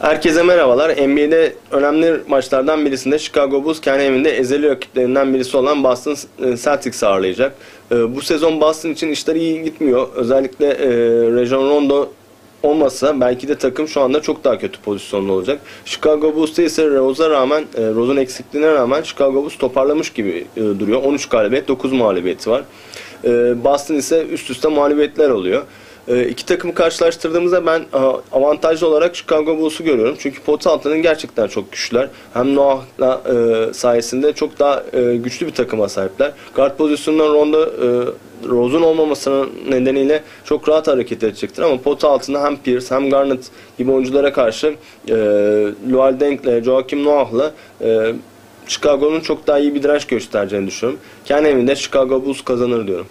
Herkese merhabalar. NBA'de önemli maçlardan birisinde Chicago Bulls kendi evinde ezeli rakiplerinden birisi olan Boston Celtics ağırlayacak. Ee, Bu sezon Boston için işler iyi gitmiyor. Özellikle e, Rajon Rondo olmasa belki de takım şu anda çok daha kötü pozisyonda olacak. Chicago Bulls'ta ise Rose'a rağmen, e, Rose'un eksikliğine rağmen Chicago Bulls toparlamış gibi e, duruyor. 13 galibiyet, 9 mağlubiyeti var. E, Boston ise üst üste mağlubiyetler oluyor. E, iki takımı karşılaştırdığımızda ben e, avantajlı olarak Chicago Bulls'u görüyorum. Çünkü pot altının gerçekten çok güçlüler. Hem Noah'la e, sayesinde çok daha e, güçlü bir takıma sahipler. Guard pozisyonundan Rondo e, Rose'un olmamasının nedeniyle çok rahat hareket edecektir ama pot altında hem Pierce hem Garnett gibi oyunculara karşı e, Luol Deng'le, Joakim Noah'la e, Chicago'nun çok daha iyi bir direnç göstereceğini düşünüyorum. Kendi evinde Chicago Bulls kazanır diyorum.